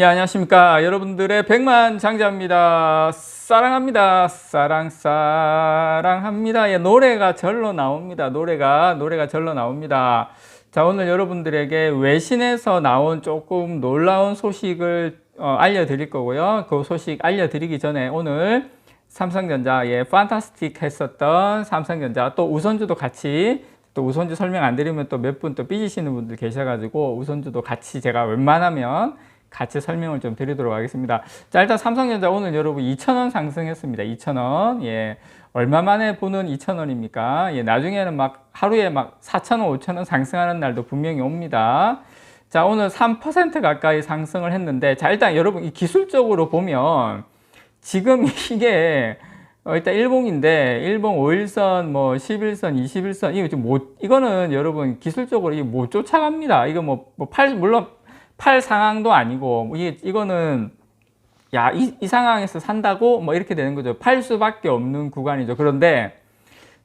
예, 안녕하십니까. 여러분들의 백만 장자입니다. 사랑합니다. 사랑, 사랑합니다. 예, 노래가 절로 나옵니다. 노래가, 노래가 절로 나옵니다. 자, 오늘 여러분들에게 외신에서 나온 조금 놀라운 소식을 어, 알려드릴 거고요. 그 소식 알려드리기 전에 오늘 삼성전자의 판타스틱 했었던 삼성전자 또 우선주도 같이 또 우선주 설명 안 드리면 또 몇 분 또 삐지시는 분들 계셔가지고 우선주도 같이 제가 웬만하면 같이 설명을 좀 드리도록 하겠습니다. 자, 일단 삼성전자 오늘 여러분 2,000원 상승했습니다. 2,000원. 예. 얼마 만에 보는 2,000원입니까? 예, 나중에는 막 하루에 막 4,000원, 5,000원 상승하는 날도 분명히 옵니다. 자, 오늘 3% 가까이 상승을 했는데, 자, 일단 여러분, 이 기술적으로 보면, 지금 이게, 어, 일단 일봉인데, 일봉 5일선, 뭐 11선, 21선, 이거 좀 못, 이거는 여러분 기술적으로 이거 못 쫓아갑니다. 이거 뭐, 뭐 팔, 물론 팔 상황도 아니고, 뭐 이게, 이거는, 야, 이, 이 상황에서 산다고? 뭐 이렇게 되는 거죠. 팔 수밖에 없는 구간이죠. 그런데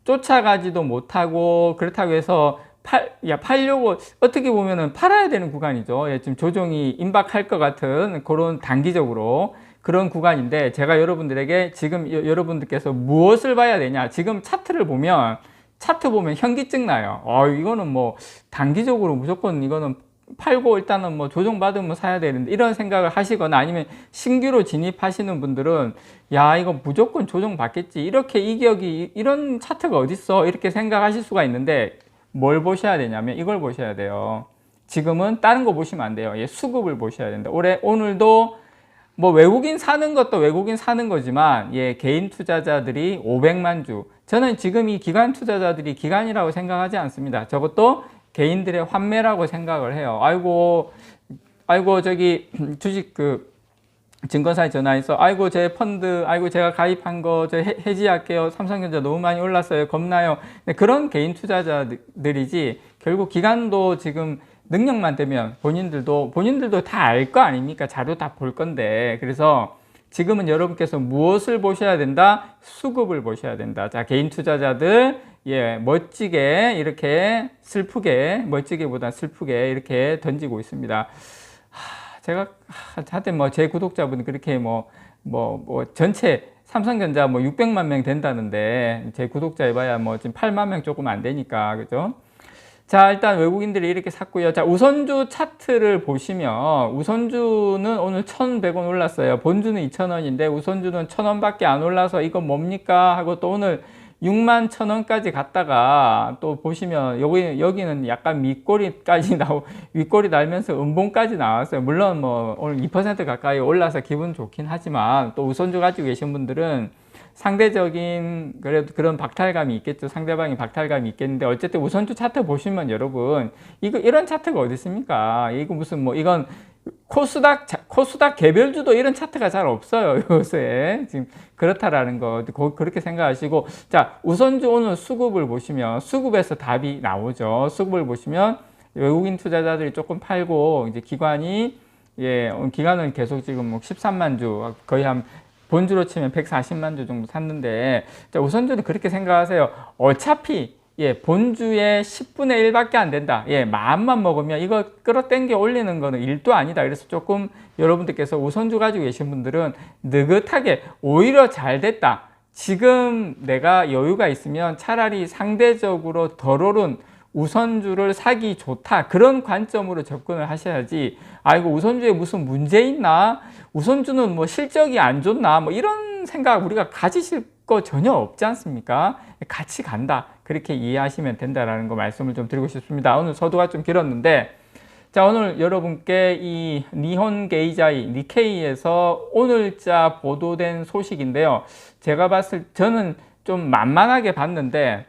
쫓아가지도 못하고, 그렇다고 해서 팔, 야, 팔려고 어떻게 보면은 팔아야 되는 구간이죠. 예, 지금 조정이 임박할 것 같은 그런 단기적으로 그런 구간인데 제가 여러분들에게 지금 여, 여러분들께서 무엇을 봐야 되냐. 지금 차트를 보면 차트 보면 현기증 나요. 어, 이거는 뭐 단기적으로 무조건 이거는 팔고 일단은 뭐 조정받으면 사야 되는데 이런 생각을 하시거나 아니면 신규로 진입하시는 분들은 야 이거 무조건 조정받겠지. 이렇게 이격이 이런 차트가 어딨어? 이렇게 생각하실 수가 있는데 뭘 보셔야 되냐면 이걸 보셔야 돼요. 지금은 다른 거 보시면 안 돼요. 예, 수급을 보셔야 된다. 올해 오늘도 뭐 외국인 사는 것도 외국인 사는 거지만 예 개인 투자자들이 500만 주. 저는 지금 이 기관 투자자들이 기관이라고 생각하지 않습니다. 저것도 개인들의 환매라고 생각을 해요. 아이고, 아이고, 저기 주식 그 증권사에 전화해서 아이고 제 펀드 아이고 제가 가입한 거 저 해지할게요. 삼성전자 너무 많이 올랐어요. 겁나요. 그런 개인 투자자들이지 결국 기관도 지금 능력만 되면 본인들도 본인들도 다 알 거 아닙니까? 자료 다 볼 건데. 그래서 지금은 여러분께서 무엇을 보셔야 된다? 수급을 보셔야 된다. 자 개인 투자자들 예, 멋지게 이렇게 슬프게 멋지게보다 슬프게 이렇게 던지고 있습니다. 하, 제가 하여튼 뭐 제 구독자분 그렇게 뭐 뭐, 뭐 전체 삼성전자 뭐 600만 명 된다는데 제 구독자 해봐야 뭐 지금 8만 명 조금 안 되니까 그죠? 자 일단 외국인들이 이렇게 샀고요. 자 우선주 차트를 보시면 우선주는 오늘 1,100원 올랐어요. 본주는 2,000원인데 우선주는 1,000원밖에 안 올라서 이거 뭡니까 하고 또 오늘 6만 천 원까지 갔다가 또 보시면 여기 여기는 약간 밑꼬리까지 나오 윗꼬리 달면서 음봉까지 나왔어요. 물론 뭐 오늘 2% 가까이 올라서 기분 좋긴 하지만 또 우선주 가지고 계신 분들은 상대적인 그래도 그런 박탈감이 있겠죠. 상대방이 박탈감이 있겠는데 어쨌든 우선주 차트 보시면 여러분 이거 이런 차트가 어디 있습니까? 이거 무슨 뭐 이건 코스닥 코스닥 개별주도 이런 차트가 잘 없어요 요새. 지금 그렇다라는 거. 그렇게 생각하시고. 자 우선주 오늘 수급을 보시면 수급에서 답이 나오죠. 수급을 보시면 외국인 투자자들이 조금 팔고 이제 기관이 예 기관은 계속 지금 뭐 13만 주 거의 한 본주로 치면 140만 주 정도 샀는데. 자 우선주는 그렇게 생각하세요. 어차피 예, 본주의 10분의 1밖에 안 된다. 예, 마음만 먹으면 이거 끌어당겨 올리는 거는 일도 아니다. 그래서 조금 여러분들께서 우선주 가지고 계신 분들은 느긋하게 오히려 잘 됐다. 지금 내가 여유가 있으면 차라리 상대적으로 덜 오른 우선주를 사기 좋다. 그런 관점으로 접근을 하셔야지. 아이고, 우선주에 무슨 문제 있나? 우선주는 뭐 실적이 안 좋나? 뭐 이런 생각 우리가 가지실 거 전혀 없지 않습니까? 같이 간다. 그렇게 이해하시면 된다라는 거 말씀을 좀 드리고 싶습니다. 오늘 서두가 좀 길었는데 자 오늘 여러분께 이 니혼 게이자이 니케이에서 오늘자 보도된 소식인데요. 제가 봤을 저는 좀 만만하게 봤는데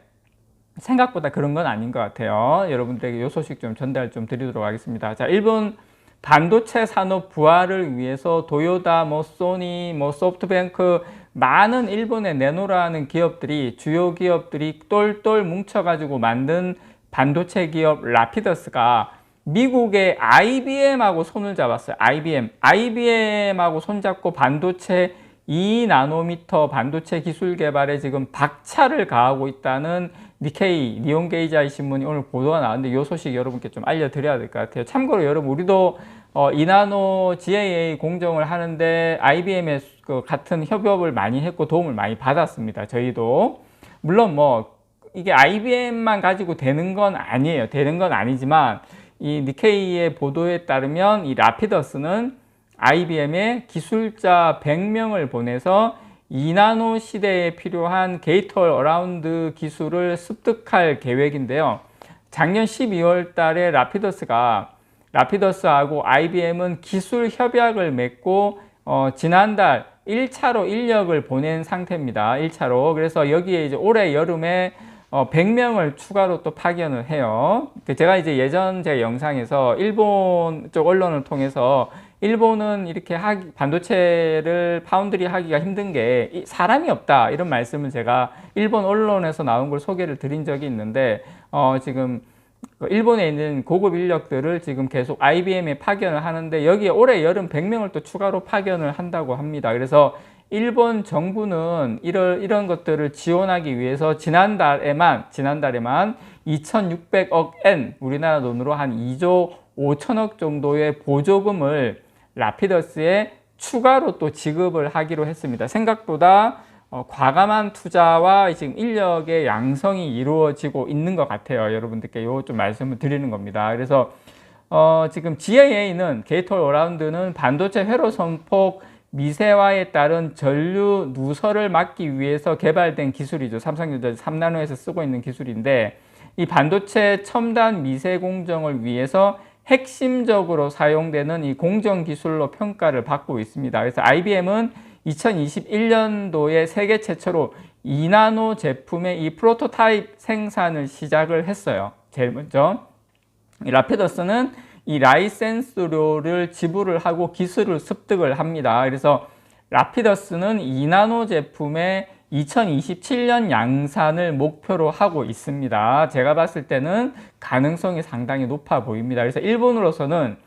생각보다 그런 건 아닌 것 같아요. 여러분들에게 이 소식 좀 전달 좀 드리도록 하겠습니다. 자 일본 반도체 산업 부활을 위해서 도요다, 뭐 소니, 뭐 소프트뱅크 많은 일본에 내놓으라는 기업들이 주요 기업들이 똘똘 뭉쳐가지고 만든 반도체 기업 라피더스가 미국의 IBM하고 손을 잡았어요. IBM. IBM하고 손잡고 반도체 2나노미터 반도체 기술 개발에 지금 박차를 가하고 있다는 니케이 니온 게이자이 신문이 오늘 보도가 나왔는데 이 소식 여러분께 좀 알려드려야 될 것 같아요. 참고로 여러분 우리도 어, 2나노 GAA 공정을 하는데 IBM의 그 같은 협업을 많이 했고 도움을 많이 받았습니다. 저희도 물론 뭐 이게 IBM만 가지고 되는 건 아니에요. 되는 건 아니지만 이 니케이의 보도에 따르면 이 라피더스는 IBM의 기술자 100명을 보내서 2나노 시대에 필요한 게이트 어라운드 기술을 습득할 계획인데요. 작년 12월 달에 라피더스가 라피더스하고 IBM은 기술 협약을 맺고 어, 지난달 1차로 인력을 보낸 상태입니다. 1차로. 그래서 여기에 이제 올해 여름에 어, 100명을 추가로 또 파견을 해요. 그 제가 이제 예전 제 영상에서 일본 쪽 언론을 통해서 일본은 이렇게 하기, 반도체를 파운드리 하기가 힘든 게 사람이 없다 이런 말씀을 제가 일본 언론에서 나온 걸 소개를 드린 적이 있는데 어, 지금 그 일본에 있는 고급 인력들을 지금 계속 IBM에 파견을 하는데 여기에 올해 여름 100명을 또 추가로 파견을 한다고 합니다. 그래서 일본 정부는 이런, 이런 것들을 지원하기 위해서 지난달에만, 지난달에만 2,600억 엔, 우리나라 돈으로 한 2조 5천억 정도의 보조금을 라피더스에 추가로 또 지급을 하기로 했습니다. 생각보다 어, 과감한 투자와 지금 인력의 양성이 이루어지고 있는 것 같아요. 여러분들께 요 좀 말씀을 드리는 겁니다. 그래서 어, 지금 GAA는 게이터 어라운드는 반도체 회로 선폭 미세화에 따른 전류 누설을 막기 위해서 개발된 기술이죠. 삼성전자 3나노에서 쓰고 있는 기술인데 이 반도체 첨단 미세 공정을 위해서 핵심적으로 사용되는 이 공정 기술로 평가를 받고 있습니다. 그래서 IBM은 2021년도에 세계 최초로 2나노 제품의 이 프로토타입 생산을 시작을 했어요. 제일 먼저. 라피더스는 이 라이센스료를 지불을 하고 기술을 습득을 합니다. 그래서 라피더스는 2나노 제품의 2027년 양산을 목표로 하고 있습니다. 제가 봤을 때는 가능성이 상당히 높아 보입니다. 그래서 일본으로서는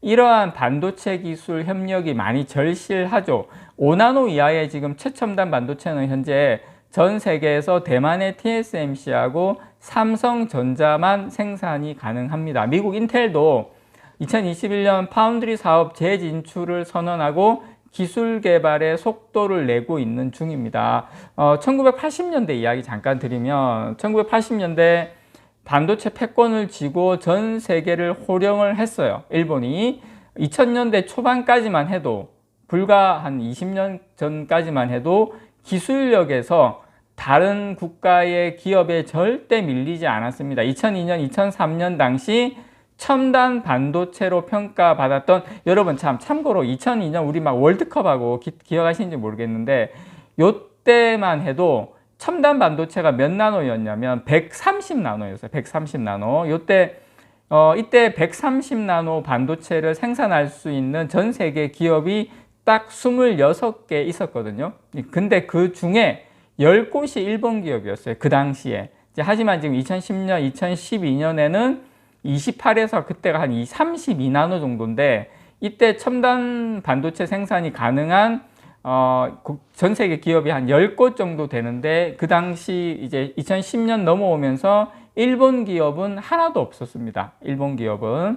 이러한 반도체 기술 협력이 많이 절실하죠. 5나노 이하의 지금 최첨단 반도체는 현재 전 세계에서 대만의 TSMC하고 삼성전자만 생산이 가능합니다. 미국 인텔도 2021년 파운드리 사업 재진출을 선언하고 기술 개발의 속도를 내고 있는 중입니다. 어, 1980년대 이야기 잠깐 드리면 1980년대 반도체 패권을 쥐고 전 세계를 호령을 했어요. 일본이 2000년대 초반까지만 해도 불과 한 20년 전까지만 해도 기술력에서 다른 국가의 기업에 절대 밀리지 않았습니다. 2002년, 2003년 당시 첨단 반도체로 평가받았던 여러분 참 참고로 2002년 우리 막 월드컵하고 기, 기억하시는지 모르겠는데 요때만 해도 첨단 반도체가 몇 나노였냐면 130나노였어요. 130나노. 요때 어 이때 130나노 반도체를 생산할 수 있는 전 세계 기업이 딱 26개 있었거든요. 근데 그 중에 10곳이 일본 기업이었어요. 그 당시에. 하지만 지금 2010년, 2012년에는 28에서 그때가 한 32나노 정도인데 이때 첨단 반도체 생산이 가능한 어, 전 세계 기업이 한 10곳 정도 되는데 그 당시 이제 2010년 넘어오면서 일본 기업은 하나도 없었습니다. 일본 기업은.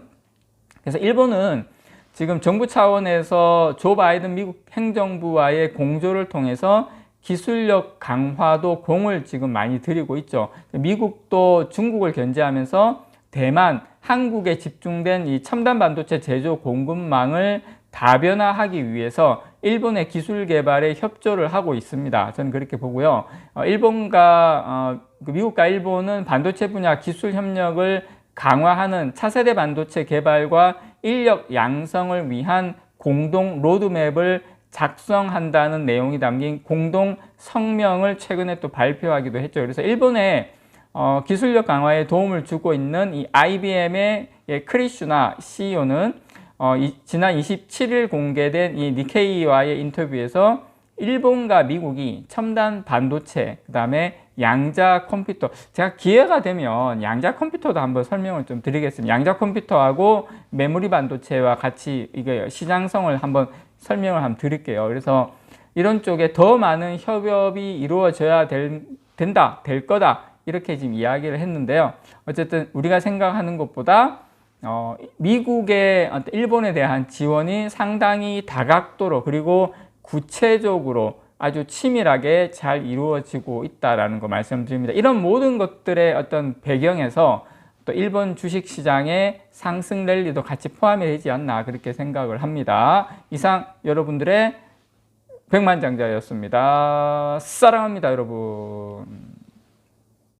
그래서 일본은 지금 정부 차원에서 조 바이든 미국 행정부와의 공조를 통해서 기술력 강화도 공을 지금 많이 들이고 있죠. 미국도 중국을 견제하면서 대만, 한국에 집중된 이 첨단 반도체 제조 공급망을 다변화하기 위해서 일본의 기술 개발에 협조를 하고 있습니다. 저는 그렇게 보고요. 어, 일본과 어, 그 미국과 일본은 반도체 분야 기술 협력을 강화하는 차세대 반도체 개발과 인력 양성을 위한 공동 로드맵을 작성한다는 내용이 담긴 공동 성명을 최근에 또 발표하기도 했죠. 그래서 일본의 어, 기술력 강화에 도움을 주고 있는 이 IBM의 예, 크리슈나 CEO는 어, 이, 지난 27일 공개된 이 니케이와의 인터뷰에서 일본과 미국이 첨단 반도체, 그 다음에 양자 컴퓨터. 제가 기회가 되면 양자 컴퓨터도 한번 설명을 좀 드리겠습니다. 양자 컴퓨터하고 메모리 반도체와 같이 이게 시장성을 한번 설명을 한번 드릴게요. 그래서 이런 쪽에 더 많은 협업이 이루어져야 될, 된다, 될 거다 이렇게 지금 이야기를 했는데요. 어쨌든 우리가 생각하는 것보다 어, 미국의 일본에 대한 지원이 상당히 다각도로 그리고 구체적으로 아주 치밀하게 잘 이루어지고 있다라는 거 말씀드립니다. 이런 모든 것들의 어떤 배경에서 또 일본 주식 시장의 상승 랠리도 같이 포함이 되지 않나 그렇게 생각을 합니다. 이상 여러분들의 백만장자였습니다. 사랑합니다, 여러분.